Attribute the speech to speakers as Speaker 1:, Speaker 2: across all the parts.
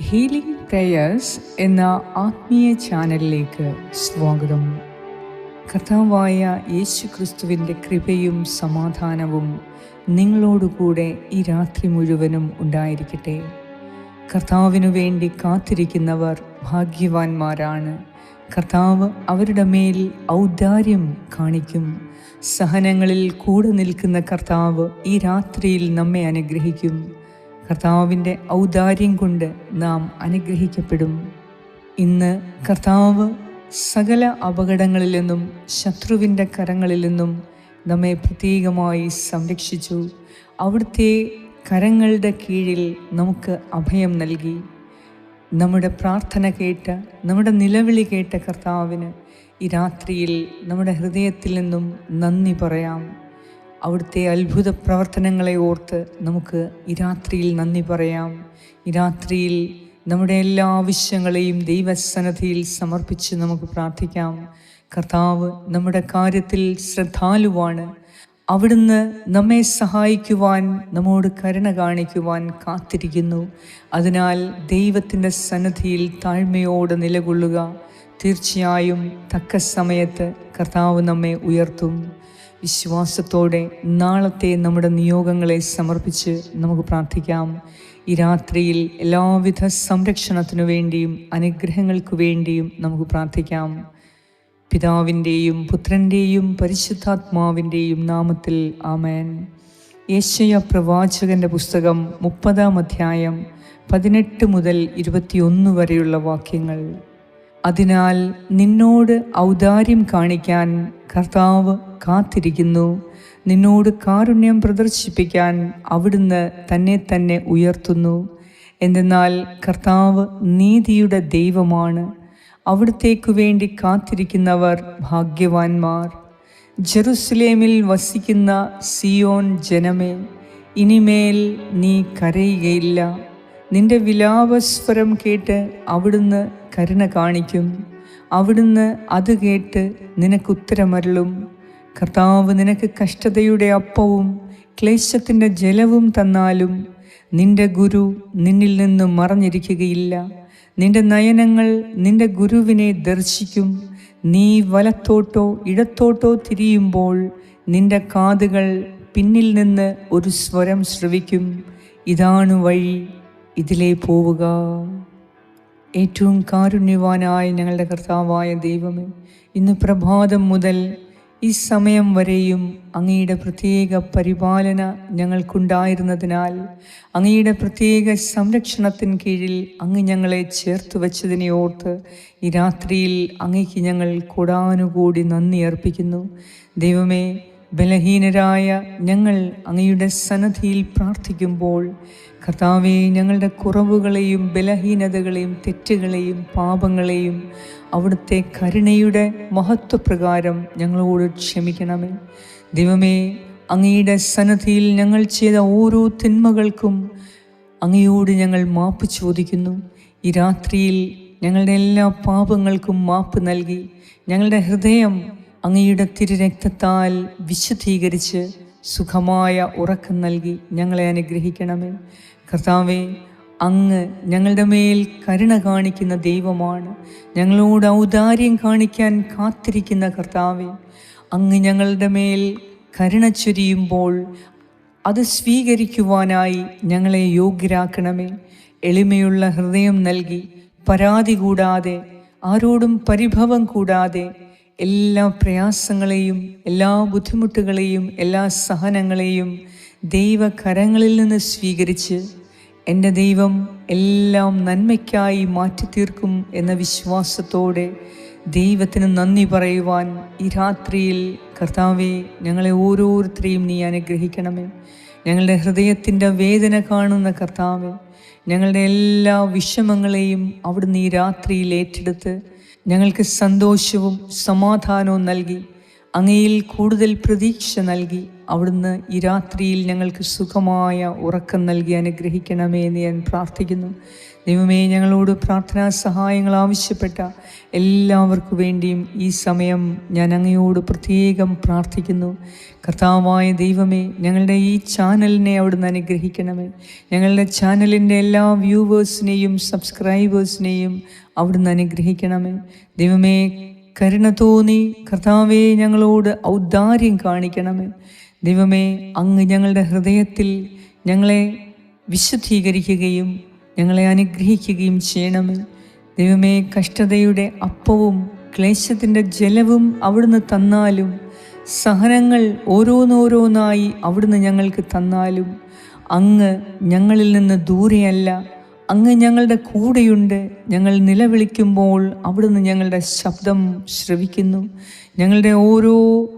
Speaker 1: Healing prayers എന്ന ആത്മീയ ചാനലിലേക്ക് സ്വാഗതം. കർത്താവായ യേശു ക്രിസ്തുവിന്റെ കൃപയും സമാധാനവും നിങ്ങളോടുകൂടെ ഈ രാത്രി മുഴുവനും ഉണ്ടായിരിക്കട്ടെ. കർത്താവിനു വേണ്ടി കാത്തിരിക്കുന്നവർ ഭാഗ്യവാന്മാരാണ്. കർത്താവ് അവരുടെ മേൽ ഔദാര്യം കാണിക്കും. സഹനങ്ങളിൽ കൂടെ നിൽക്കുന്ന കർത്താവ് ഈ രാത്രിയിൽ നമ്മെ അനുഗ്രഹിക്കും. കർത്താവിന്റെ ഔദാര്യം കൊണ്ട് നാം അനുഗ്രഹിക്കപ്പെടും. ഇന്ന് കർത്താവ് സകല അപകടങ്ങളിൽ നിന്നും ശത്രുവിന്റെ കരങ്ങളിൽ നിന്നും നമ്മെ പ്രത്യേകമായി സംരക്ഷിച്ചു. അവിടുത്തെ കരങ്ങളുടെ കീഴിൽ നമുക്ക് അഭയം നൽകി. നമ്മുടെ പ്രാർത്ഥന കേട്ട നമ്മുടെ നിലവിളി കേട്ട കർത്താവിന് ഈ രാത്രിയിൽ നമ്മുടെ ഹൃദയത്തിൽ നിന്നും നന്ദി പറയാം. അവിടുത്തെ അത്ഭുത പ്രവർത്തനങ്ങളെ ഓർത്ത് നമുക്ക് ഈ രാത്രിയിൽ നന്ദി പറയാം. ഈ രാത്രിയിൽ നമ്മുടെ എല്ലാ ആവശ്യങ്ങളെയും ദൈവസന്നദ്ധിയിൽ സമർപ്പിച്ച് നമുക്ക് പ്രാർത്ഥിക്കാം. കർത്താവ് നമ്മുടെ കാര്യത്തിൽ ശ്രദ്ധാലുവാണ്. അവിടുന്ന് നമ്മെ സഹായിക്കുവാൻ നമ്മോട് കരുണ കാണിക്കുവാൻ കാത്തിരിക്കുന്നു. അതിനാൽ ദൈവത്തിന്റെ സന്നദ്ധിയിൽ താഴ്മയോടെ നിലകൊള്ളുക. തീർച്ചയായും തക്ക സമയത്ത് കർത്താവ് നമ്മെ ഉയർത്തും. വിശ്വാസത്തോടെ നാളത്തെ നമ്മുടെ നിയോഗങ്ങളെ സമർപ്പിച്ച് നമുക്ക് പ്രാർത്ഥിക്കാം. ഈ രാത്രിയിൽ എല്ലാവിധ സംരക്ഷണത്തിനു വേണ്ടിയും അനുഗ്രഹങ്ങൾക്കു വേണ്ടിയും നമുക്ക് പ്രാർത്ഥിക്കാം. പിതാവിന്റെയും പുത്രന്റെയും പരിശുദ്ധാത്മാവിന്റെയും നാമത്തിൽ ആമേൻ. യേശയ പ്രവാചകന്റെ പുസ്തകം മുപ്പതാം അധ്യായം പതിനെട്ട് മുതൽ ഇരുപത്തിയൊന്ന് വരെയുള്ള വാക്യങ്ങൾ. അതിനാൽ നിന്നോട് ഔദാര്യം കാണിക്കാൻ കർത്താവ് കാത്തിരിക്കുന്നു. നിന്നോട് കാരുണ്യം പ്രദർശിപ്പിക്കാൻ അവിടുന്ന് തന്നെ തന്നെ ഉയർത്തുന്നു. എന്തെന്നാൽ കർത്താവ് നീതിയുടെ ദൈവമാണ്. അവിടത്തേക്കു വേണ്ടി കാത്തിരിക്കുന്നവർ ഭാഗ്യവാന്മാർ. ജെറുസലേമിൽ വസിക്കുന്ന സിയോൻ ജനമേ ഇനിമേൽ നീ കരയുകയില്ല. നിന്റെ വിലാപസ്വരം കേട്ട് അവിടുന്ന് കരുണ കാണിക്കും. അവിടുന്ന് അത് കേട്ട് നിനക്കുത്തരമരളും. കർത്താവ് നിനക്ക് കഷ്ടതയുടെ അപ്പവും ക്ലേശത്തിന്റെ ജലവും തന്നാലും നിന്റെ ഗുരു നിന്നിൽ നിന്ന് മറഞ്ഞിരിക്കുകയില്ല. നിന്റെ നയനങ്ങൾ നിന്റെ ഗുരുവിനെ ദർശിക്കും. നീ വലത്തോട്ടോ ഇടത്തോട്ടോ തിരിയുമ്പോൾ നിന്റെ കാതുകൾ പിന്നിൽ നിന്ന് ഒരു സ്വരം ശ്രവിക്കും. ഇതാണ് വഴി ഇതിലേ പോവുക. ഏറ്റവും കാരുണ്യവാനായ ഞങ്ങളുടെ കർത്താവായ ദൈവമേ ഇന്ന് പ്രഭാതം മുതൽ ഈ സമയം വരെയും അങ്ങയുടെ പ്രത്യേക പരിപാലന ഞങ്ങൾക്കുണ്ടായിരുന്നതിനാൽ അങ്ങയുടെ പ്രത്യേക സംരക്ഷണത്തിന് കീഴിൽ അങ്ങ് ഞങ്ങളെ ചേർത്ത് വച്ചതിനെ ഓർത്ത് ഈ രാത്രിയിൽ അങ്ങയ്ക്ക് ഞങ്ങൾ കൂടാനുകൂടി നന്ദി അർപ്പിക്കുന്നു. ദൈവമേ ബലഹീനരായ ഞങ്ങൾ അങ്ങയുടെ സന്നദ്ധിയിൽ പ്രാർത്ഥിക്കുമ്പോൾ കർത്താവെ ഞങ്ങളുടെ കുറവുകളെയും ബലഹീനതകളെയും തെറ്റുകളെയും പാപങ്ങളെയും അവിടുത്തെ കരുണയുടെ മഹത്വപ്രകാരം ഞങ്ങളോട് ക്ഷമിക്കണമേ. ദൈവമേ അങ്ങയുടെ സന്നദ്ധിയിൽ ഞങ്ങൾ ചെയ്ത ഓരോ തിന്മകൾക്കും അങ്ങയോട് ഞങ്ങൾ മാപ്പ് ചോദിക്കുന്നു. ഈ രാത്രിയിൽ ഞങ്ങളുടെ എല്ലാ പാപങ്ങൾക്കും മാപ്പ് നൽകി ഞങ്ങളുടെ ഹൃദയം അങ്ങയുടെ തിരുരക്തത്താൽ വിശുദ്ധീകരിച്ച് സുഖമായ ഉറക്കം നൽകി ഞങ്ങളെ അനുഗ്രഹിക്കണമേ. കർത്താവെ അങ്ങ് ഞങ്ങളുടെ മേൽ കരുണ കാണിക്കുന്ന ദൈവമാണ്. ഞങ്ങളോട് ഔദാര്യം കാണിക്കാൻ കാത്തിരിക്കുന്ന കർത്താവെ അങ്ങ് ഞങ്ങളുടെ മേൽ കരുണ ചൊരിയുമ്പോൾ അത് സ്വീകരിക്കുവാനായി ഞങ്ങളെ യോഗ്യരാക്കണമേ. എളിമയുള്ള ഹൃദയം നൽകി പരാതി കൂടാതെ ആരോടും പരിഭവം കൂടാതെ എല്ലാ പ്രയാസങ്ങളെയും എല്ലാ ബുദ്ധിമുട്ടുകളെയും എല്ലാ സഹനങ്ങളെയും ദൈവകരങ്ങളിൽ നിന്ന് സ്വീകരിച്ച് എന്റെ ദൈവം എല്ലാം നന്മയ്ക്കായി മാറ്റിത്തീർക്കും എന്ന വിശ്വാസത്തോടെ ദൈവത്തിന് നന്ദി പറയുവാൻ ഈ രാത്രിയിൽ കർത്താവെ ഞങ്ങളെ ഓരോരുത്തരെയും നീ അനുഗ്രഹിക്കണമേ. ഞങ്ങളുടെ ഹൃദയത്തിന്റെ വേദന കാണുന്ന കർത്താവെ ഞങ്ങളുടെ എല്ലാ വിഷമങ്ങളെയും അവിടുന്ന് ഈ രാത്രിയിൽ ഏറ്റെടുത്ത് ഞങ്ങൾക്ക് സന്തോഷവും സമാധാനവും നൽകി അങ്ങയിൽ കൂടുതൽ പ്രതീക്ഷ നൽകി അവിടുന്ന് ഈ രാത്രിയിൽ ഞങ്ങൾക്ക് സുഖമായ ഉറക്കം നൽകി അനുഗ്രഹിക്കണമേ എന്ന് ഞാൻ പ്രാർത്ഥിക്കുന്നു. ദൈവമേ ഞങ്ങളോട് പ്രാർത്ഥനാ സഹായങ്ങൾ ആവശ്യപ്പെട്ട എല്ലാവർക്കു വേണ്ടിയും ഈ സമയം ഞാൻ അങ്ങയോട് പ്രത്യേകം പ്രാർത്ഥിക്കുന്നു. കർത്താവായ ദൈവമേ ഞങ്ങളുടെ ഈ ചാനലിനെ അവിടുന്ന് അനുഗ്രഹിക്കണമേ. ഞങ്ങളുടെ ചാനലിന്റെ എല്ലാ വ്യൂവേഴ്സിനെയും സബ്സ്ക്രൈബേഴ്സിനെയും അവിടുന്ന് അനുഗ്രഹിക്കണമേ. ദൈവമേ കരുണ തോന്നി കർത്താവെ ഞങ്ങളോട് ഔദാര്യം കാണിക്കണമേ. ദൈവമേ അങ്ങ് ഞങ്ങളുടെ ഹൃദയത്തിൽ ഞങ്ങളെ വിശുദ്ധീകരിക്കുകയും ഞങ്ങളെ അനുഗ്രഹിക്കുകയും ചെയ്യണമേ. ദൈവമേ കഷ്ടതയുടെ അപ്പവും ക്ലേശത്തിന്റെ ജലവും അവിടുന്ന് തന്നാലും സഹനങ്ങൾ ഓരോന്നോരോന്നായി അവിടുന്ന് ഞങ്ങൾക്ക് തന്നാലും അങ്ങ് ഞങ്ങളിൽ നിന്ന് ദൂരെയല്ല. അങ്ങ് ഞങ്ങളുടെ കൂടെയുണ്ട്. ഞങ്ങൾ നിലവിളിക്കുമ്പോൾ അവിടുന്ന് ഞങ്ങളുടെ ശബ്ദം ശ്രവിക്കുന്നു. ഞങ്ങളുടെ ഓരോ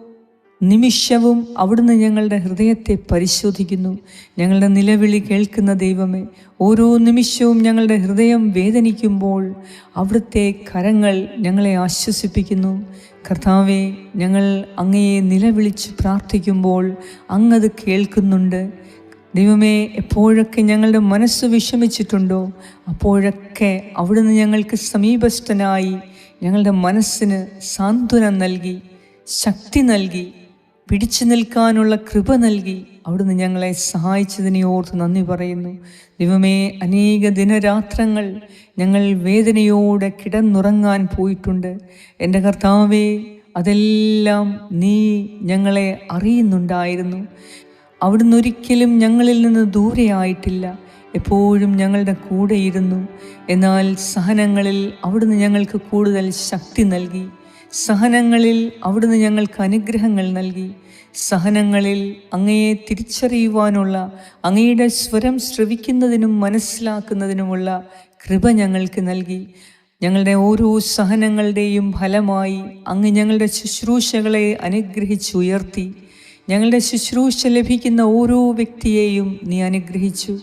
Speaker 1: നിമിഷവും അവിടുന്ന് ഞങ്ങളുടെ ഹൃദയത്തെ പരിശോധിക്കുന്നു. ഞങ്ങളുടെ നിലവിളി കേൾക്കുന്ന ദൈവമേ ഓരോ നിമിഷവും ഞങ്ങളുടെ ഹൃദയം വേദനിക്കുമ്പോൾ അവിടുത്തെ കരങ്ങൾ ഞങ്ങളെ ആശ്വസിപ്പിക്കുന്നു. കർത്താവെ ഞങ്ങൾ അങ്ങയെ നിലവിളിച്ച് പ്രാർത്ഥിക്കുമ്പോൾ അങ്ങത് കേൾക്കുന്നുണ്ട്. ദൈവമേ എപ്പോഴൊക്കെ ഞങ്ങളുടെ മനസ്സ് വിഷമിച്ചിട്ടുണ്ടോ അപ്പോഴൊക്കെ അവിടുന്ന് ഞങ്ങൾക്ക് സമീപസ്ഥനായി ഞങ്ങളുടെ മനസ്സിന് സാന്ത്വനം നൽകി ശക്തി നൽകി പിടിച്ചു നിൽക്കാനുള്ള കൃപ നൽകി അവിടുന്ന് ഞങ്ങളെ സഹായിച്ചതിനെ ഓർത്ത് നന്ദി പറയുന്നു. ദൈവമേ അനേക ദിനരാത്രങ്ങൾ ഞങ്ങൾ വേദനയോടെ കിടന്നുറങ്ങാൻ പോയിട്ടുണ്ട്. എന്റെ കർത്താവേ അതെല്ലാം നീ ഞങ്ങളെ അറിയുന്നുണ്ടായിരുന്നു. അവിടുന്ന് ഒരിക്കലും ഞങ്ങളിൽ നിന്ന് ദൂരെയായിട്ടില്ല. എപ്പോഴും ഞങ്ങളുടെ കൂടെയിരുന്നു എന്നാൽ സഹനങ്ങളിൽ അവിടുന്ന് ഞങ്ങൾക്ക് കൂടുതൽ ശക്തി നൽകി. സഹനങ്ങളിൽ അവിടുന്ന് ഞങ്ങൾക്ക് അനുഗ്രഹങ്ങൾ നൽകി. സഹനങ്ങളിൽ അങ്ങയെ തിരിച്ചറിയുവാനുള്ള അങ്ങയുടെ സ്വരം ശ്രവിക്കുന്നതിനും മനസ്സിലാക്കുന്നതിനുമുള്ള കൃപ ഞങ്ങൾക്ക് നൽകി. ഞങ്ങളുടെ ഓരോ സഹനങ്ങളുടെയും ഫലമായി അങ്ങ് ഞങ്ങളുടെ ശുശ്രൂഷകളെ അനുഗ്രഹിച്ചുയർത്തി. ഞങ്ങളുടെ ശുശ്രൂഷ ലഭിക്കുന്ന ഓരോ വ്യക്തിയെയും നീ അനുഗ്രഹിച്ചു.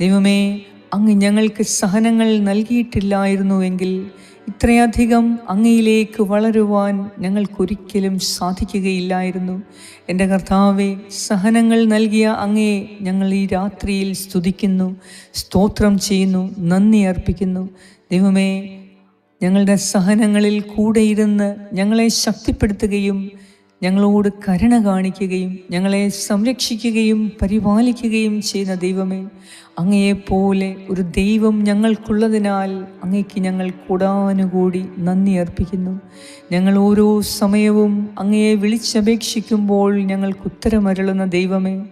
Speaker 1: ദൈവമേ അങ്ങ് ഞങ്ങൾക്ക് സഹനങ്ങൾ നൽകിയിട്ടില്ലായിരുന്നുവെങ്കിൽ ഇത്രയധികം അങ്ങയിലേക്ക് വളരുവാൻ ഞങ്ങൾക്കൊരിക്കലും സാധിക്കുകയില്ലായിരുന്നു. എന്റെ കർത്താവെ സഹനങ്ങൾ നൽകിയ അങ്ങയെ ഞങ്ങൾ ഈ രാത്രിയിൽ സ്തുതിക്കുന്നു സ്തോത്രം ചെയ്യുന്നു നന്ദി അർപ്പിക്കുന്നു. ദൈവമേ ഞങ്ങളുടെ സഹനങ്ങളിൽ കൂടെയിരുന്ന് ഞങ്ങളെ ശക്തിപ്പെടുത്തുകയും ഞങ്ങളോട് കരുണ കാണിക്കുകയും ഞങ്ങളെ സംരക്ഷിക്കുകയും പരിപാലിക്കുകയും ചെയ്യുന്ന ദൈവമേ അങ്ങയെപ്പോലെ ഒരു ദൈവം ഞങ്ങൾക്കുള്ളതിനാൽ അങ്ങയ്ക്ക് ഞങ്ങൾ കൂടാനുകൂടി നന്ദി അർപ്പിക്കുന്നു. ഞങ്ങൾ ഓരോ സമയവും അങ്ങയെ വിളിച്ചപേക്ഷിക്കുമ്പോൾ ഞങ്ങൾക്ക് ഉത്തരമരുളുന്ന ദൈവമേ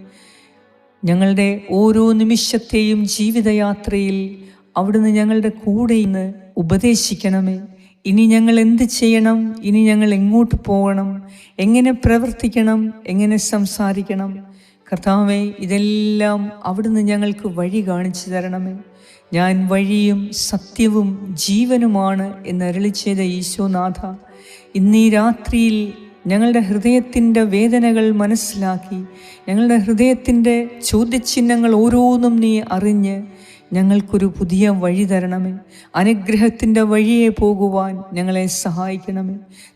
Speaker 1: ഞങ്ങളുടെ ഓരോ നിമിഷത്തെയും ജീവിതയാത്രയിൽ അവിടുന്ന് ഞങ്ങളുടെ കൂടെ ഇന്ന് ഉപദേശിക്കണമേ. ഇനി ഞങ്ങൾ എന്ത് ചെയ്യണം? ഇനി ഞങ്ങൾ എങ്ങോട്ട് പോകണം? എങ്ങനെ പ്രവർത്തിക്കണം? എങ്ങനെ സംസാരിക്കണം? കർത്താവെ ഇതെല്ലാം അവിടുന്ന് ഞങ്ങൾക്ക് വഴി കാണിച്ചു തരണമേ. ഞാൻ വഴിയും സത്യവും ജീവനുമാണ് എന്ന് അരളി ചെയ്ത ഈശോനാഥ ഇന്നീ രാത്രിയിൽ ഞങ്ങളുടെ ഹൃദയത്തിന്റെ വേദനകൾ മനസ്സിലാക്കി ഞങ്ങളുടെ ഹൃദയത്തിന്റെ ചോദ്യചിഹ്നങ്ങൾ ഓരോന്നും നീ അറിഞ്ഞ് ഞങ്ങൾക്കൊരു പുതിയ വഴി തരണമേ. അനുഗ്രഹത്തിന്റെ വഴിയെ പോകുവാൻ ഞങ്ങളെ സഹായിക്കണമേ.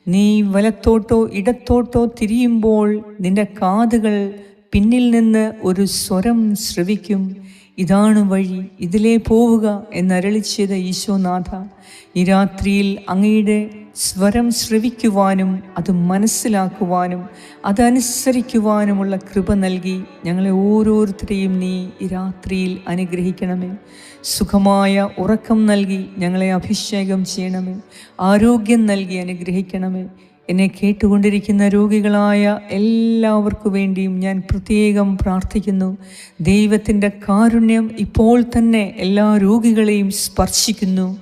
Speaker 1: നീ വലത്തോട്ടോ ഇടത്തോട്ടോ തിരിയുമ്പോൾ നിന്റെ കാതുകൾ പിന്നിൽ നിന്ന് ഒരു സ്വരം ശ്രവിക്കും. ഇതാണ് വഴി ഇതിലേ പോവുക എന്നരളിച്ചത് ഈശോനാഥ. ഈ രാത്രിയിൽ അങ്ങയുടെ സ്വരം ശ്രവിക്കുവാനും അത് മനസ്സിലാക്കുവാനും അതനുസരിക്കുവാനുമുള്ള കൃപ നൽകി ഞങ്ങളെ ഓരോരുത്തരെയും നീ ഈ രാത്രിയിൽ അനുഗ്രഹിക്കണമേ. സുഖമായ ഉറക്കം നൽകി ഞങ്ങളെ അഭിഷേകം ചെയ്യണമേ. ആരോഗ്യം നൽകി അനുഗ്രഹിക്കണമേ. എന്നെ കേട്ടുകൊണ്ടിരിക്കുന്ന രോഗികളായ എല്ലാവർക്കു വേണ്ടിയും ഞാൻ പ്രത്യേകം പ്രാർത്ഥിക്കുന്നു. ദൈവത്തിന്റെ കാരുണ്യം ഇപ്പോൾ തന്നെ എല്ലാ രോഗികളെയും സ്പർശിക്കുന്നു.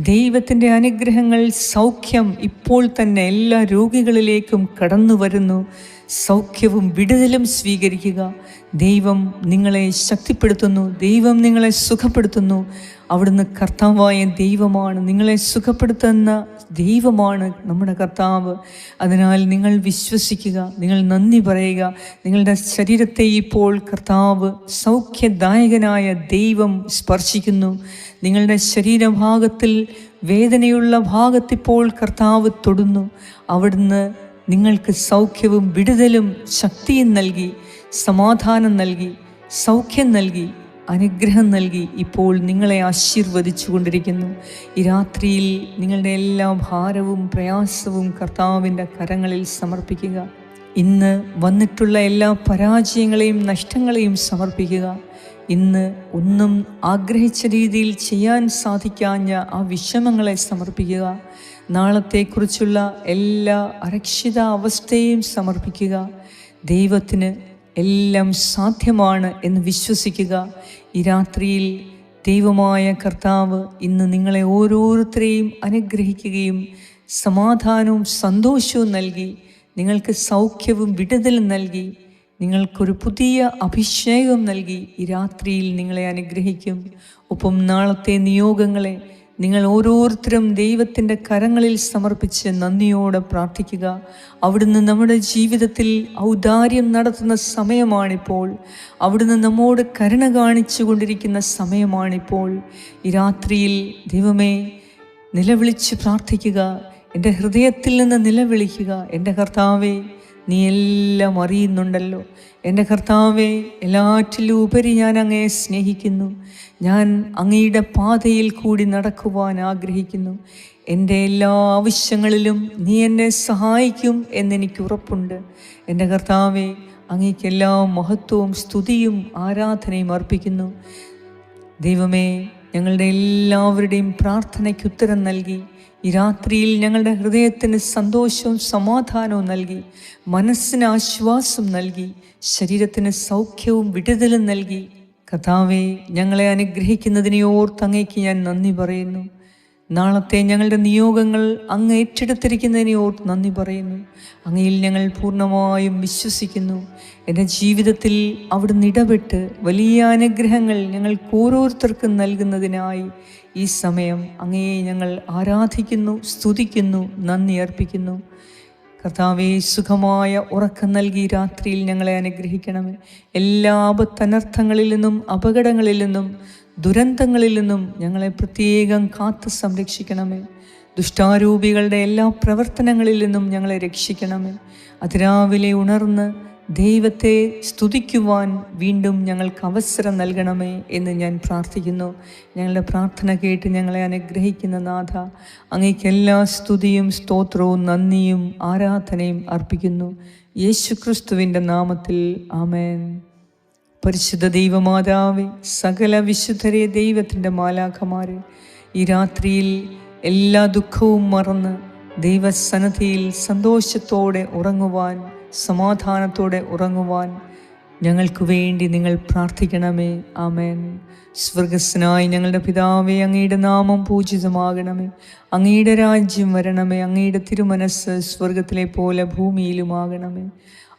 Speaker 1: ദൈവത്തിന്റെ അനുഗ്രഹങ്ങൾ സൗഖ്യം ഇപ്പോൾ തന്നെ എല്ലാ രോഗികളിലേക്കും കടന്നു വരുന്നു സൗഖ്യവും വിടുതലും സ്വീകരിക്കുക. ദൈവം നിങ്ങളെ ശക്തിപ്പെടുത്തുന്നു. ദൈവം നിങ്ങളെ സുഖപ്പെടുത്തുന്നു. അവിടുന്ന് കർത്താവായ ദൈവമാണ് നിങ്ങളെ സുഖപ്പെടുത്തുന്ന ദൈവമാണ് നമ്മുടെ കർത്താവ്. അതിനാൽ നിങ്ങൾ വിശ്വസിക്കുക നിങ്ങൾ നന്ദി പറയുക. നിങ്ങളുടെ ശരീരത്തെ ഇപ്പോൾ കർത്താവ് സൗഖ്യദായകനായ ദൈവം സ്പർശിക്കുന്നു. നിങ്ങളുടെ ശരീരഭാഗത്തിൽ വേദനയുള്ള ഭാഗത്തിപ്പോൾ കർത്താവ് തൊടുന്നു. അവിടുന്ന് നിങ്ങൾക്ക് സൗഖ്യവും വിടുതലും ശക്തിയും നൽകി സമാധാനം നൽകി സൗഖ്യം നൽകി അനുഗ്രഹം നൽകി ഇപ്പോൾ നിങ്ങളെ ആശീർവദിച്ചു കൊണ്ടിരിക്കുന്നു. ഈ രാത്രിയിൽ നിങ്ങളുടെ എല്ലാ ഭാരവും പ്രയാസവും കർത്താവിന്റെ കരങ്ങളിൽ സമർപ്പിക്കുക. ഇന്ന് വന്നിട്ടുള്ള എല്ലാ പരാജയങ്ങളെയും നഷ്ടങ്ങളെയും സമർപ്പിക്കുക. ഇന്ന് ഒന്നും ആഗ്രഹിച്ച രീതിയിൽ ചെയ്യാൻ സാധിക്കാഞ്ഞ ആ വിഷമങ്ങളെ സമർപ്പിക്കുക. നാളത്തെക്കുറിച്ചുള്ള എല്ലാ അരക്ഷിത അവസ്ഥയെയും സമർപ്പിക്കുക. ദൈവത്തിന് എല്ലാം സാധ്യമാണ് എന്ന് വിശ്വസിക്കുക. ഈ രാത്രിയിൽ ദൈവമായ കർത്താവ് ഇന്ന് നിങ്ങളെ ഓരോരുത്തരെയും അനുഗ്രഹിക്കുകയും സമാധാനവും സന്തോഷവും നൽകി നിങ്ങൾക്ക് സൗഖ്യവും വിടുതലും നൽകി നിങ്ങൾക്കൊരു പുതിയ അഭിഷേകം നൽകി ഈ രാത്രിയിൽ നിങ്ങളെ അനുഗ്രഹിക്കും. ഒപ്പം നാളത്തെ നിയോഗങ്ങളെ നിങ്ങൾ ഓരോരുത്തരും ദൈവത്തിന്റെ കരങ്ങളിൽ സമർപ്പിച്ച് നന്ദിയോടെ പ്രാർത്ഥിക്കുക. അവിടുന്ന് നമ്മുടെ ജീവിതത്തിൽ ഔദാര്യം നടത്തുന്ന സമയമാണിപ്പോൾ. അവിടുന്ന് നമ്മോട് കരുണ കാണിച്ചു കൊണ്ടിരിക്കുന്ന സമയമാണിപ്പോൾ. ഈ രാത്രിയിൽ ദൈവമേ നിലവിളിച്ച് പ്രാർത്ഥിക്കുക. എന്റെ ഹൃദയത്തിൽ നിന്ന് നിലവിളിക്കുക എന്റെ കർത്താവേ നീ എല്ലാം അറിയുന്നുണ്ടല്ലോ. എന്റെ കർത്താവെ എല്ലാറ്റിലും ഉപരി ഞാൻ അങ്ങയെ സ്നേഹിക്കുന്നു. ഞാൻ അങ്ങയുടെ പാതയിൽ കൂടി നടക്കുവാൻ ആഗ്രഹിക്കുന്നു. എന്റെ എല്ലാ ആവശ്യങ്ങളിലും നീ എന്നെ സഹായിക്കും എന്നെനിക്ക് ഉറപ്പുണ്ട്. എന്റെ കർത്താവെ അങ്ങേക്ക് എല്ലാ മഹത്വവും സ്തുതിയും ആരാധനയും അർപ്പിക്കുന്നു. ദൈവമേ ഞങ്ങളുടെ എല്ലാവരുടെയും പ്രാർത്ഥനയ്ക്ക് ഉത്തരം നൽകി. ഈ രാത്രിയിൽ ഞങ്ങളുടെ ഹൃദയത്തിന് സന്തോഷവും സമാധാനവും നൽകി മനസ്സിന് ആശ്വാസം നൽകി ശരീരത്തിന് സൗഖ്യവും വിടുതലും നൽകി. കഥാവെ ഞങ്ങളെ അനുഗ്രഹിക്കുന്നതിനെ ഓർത്ത് അങ്ങേക്ക് ഞാൻ നന്ദി പറയുന്നു. നാളത്തെ ഞങ്ങളുടെ നിയോഗങ്ങൾ അങ്ങ് ഏറ്റെടുത്തിരിക്കുന്നതിനെ ഓർത്ത് നന്ദി പറയുന്നു. അങ്ങയിൽ ഞങ്ങൾ പൂർണമായും വിശ്വസിക്കുന്നു. എന്റെ ജീവിതത്തിൽ അവിടുന്ന് ഇടപെട്ട് വലിയ അനുഗ്രഹങ്ങൾ ഞങ്ങൾക്ക് ഓരോരുത്തർക്കും നൽകുന്നതിനായി ഈ സമയം അങ്ങയെ ഞങ്ങൾ ആരാധിക്കുന്നു സ്തുതിക്കുന്നു നന്ദി അർപ്പിക്കുന്നു. കർത്താവെ സുഖമായ ഉറക്കം നൽകി രാത്രിയിൽ ഞങ്ങളെ അനുഗ്രഹിക്കണമേ. എല്ലാ ആപത്തനർത്ഥങ്ങളിൽ നിന്നും അപകടങ്ങളിൽ നിന്നും ദുരന്തങ്ങളിൽ നിന്നും ഞങ്ങളെ പ്രത്യേകം കാത്തു സംരക്ഷിക്കണമേ. ദുഷ്ടാരൂപികളുടെ എല്ലാ പ്രവർത്തനങ്ങളിൽ നിന്നും ഞങ്ങളെ രക്ഷിക്കണമേ. അതിരാവിലെ ഉണർന്ന് ദൈവത്തെ സ്തുതിക്കുവാൻ വീണ്ടും ഞങ്ങൾക്ക് അവസരം നൽകണമേ എന്ന് ഞാൻ പ്രാർത്ഥിക്കുന്നു. ഞങ്ങളുടെ പ്രാർത്ഥന കേട്ട് ഞങ്ങളെ അനുഗ്രഹിക്കുന്ന നാഥ അങ്ങേക്ക് എല്ലാ സ്തുതിയും സ്തോത്രവും നന്ദിയും ആരാധനയും അർപ്പിക്കുന്നു. യേശുക്രിസ്തുവിന്റെ നാമത്തിൽ ആമേൻ. പരിശുദ്ധ ദൈവമാതാവേ സകല വിശുദ്ധരെ ദൈവത്തിന്റെ മാലാഖമാരെ ഈ രാത്രിയിൽ എല്ലാ ദുഃഖവും മറന്ന് ദൈവസന്നദ്ധിയിൽ സന്തോഷത്തോടെ ഉറങ്ങുവാൻ സമാധാനത്തോടെ ഉറങ്ങുവാൻ ഞങ്ങൾക്ക് വേണ്ടി നിങ്ങൾ പ്രാർത്ഥിക്കണമേ. ആമേൻ. സ്വർഗസ്സനായി ഞങ്ങളുടെ പിതാവേ അങ്ങയുടെ നാമം പൂജിതമാകണമേ. അങ്ങയുടെ രാജ്യം വരണമേ. അങ്ങയുടെ തിരുമനസ് സ്വർഗത്തിലെ പോലെ ഭൂമിയിലുമാകണമേ.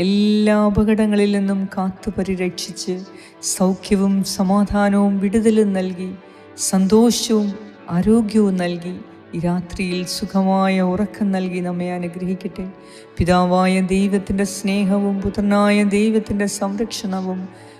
Speaker 1: എല്ലാ അപകടങ്ങളിൽ നിന്നും കാത്തു പരിരക്ഷിച്ച് സൗഖ്യവും സമാധാനവും വിടുതലും നൽകി സന്തോഷവും ആരോഗ്യവും നൽകി ഈ രാത്രിയിൽ സുഖമായ ഉറക്കം നൽകി നമ്മെ അനുഗ്രഹിക്കട്ടെ. പിതാവായ ദൈവത്തിന്റെ സ്നേഹവും പുത്രനായ ദൈവത്തിന്റെ സംരക്ഷണവും